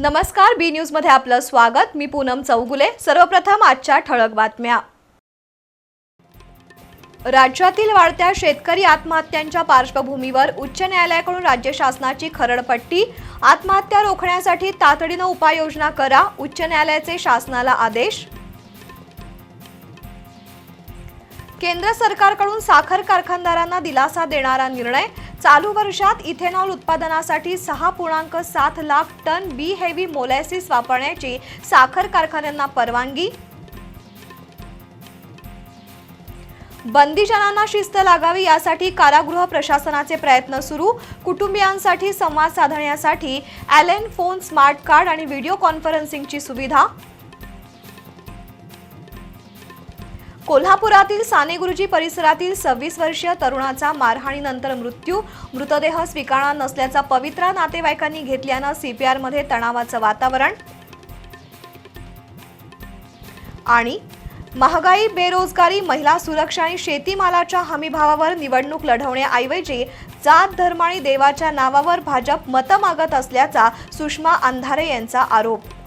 नमस्कार बी न्यूजमध्ये आपलं स्वागत. मी पूनम चौगुले. सर्वप्रथम आजच्या ठळक बातम्या. राज्यातील वाढत्या शेतकरी आत्महत्यांच्या पार्श्वभूमीवर उच्च न्यायालयाकडून राज्य शासनाची खरडपट्टी. आत्महत्या रोखण्यासाठी तातडीनं उपाययोजना करा उच्च न्यायालयाचे शासनाला आदेश. केंद्र सरकारकडून साखर कारखानदारांना दिलासा देणारा निर्णय. चालू वर्षात इथेनॉल उत्पादनासाठी सहा पूर्णांक सात lakh ton B heavy molasses वापरण्याची साखर कारखान्यांना परवानगी. बंदीजनांना शिस्त लागावी यासाठी कारागृह प्रशासनाचे प्रयत्न सुरू. कुटुंबियांसाठी संवाद साधण्यासाठी ॲलेन फोन स्मार्ट कार्ड आणि व्हिडिओ कॉन्फरन्सिंगची सुविधा. कोल्हापुरातील साने गुरुजी परिसरातील सव्वीस वर्षीय तरुणाचा मारहाणीनंतर मृत्यू. मृतदेह स्वीकारणार नसल्याचा पवित्रा नातेवाईकांनी घेतल्यानं सीपीआरमध्ये तणावाचं वातावरण. आणि महागाई बेरोजगारी महिला सुरक्षा आणि शेतीमालाच्या हमीभावावर निवडणूक लढवण्याऐवजी जात धर्म आणि देवाच्या नावावर भाजप मतं मागत असल्याचा सुषमा अंधारे यांचा आरोप.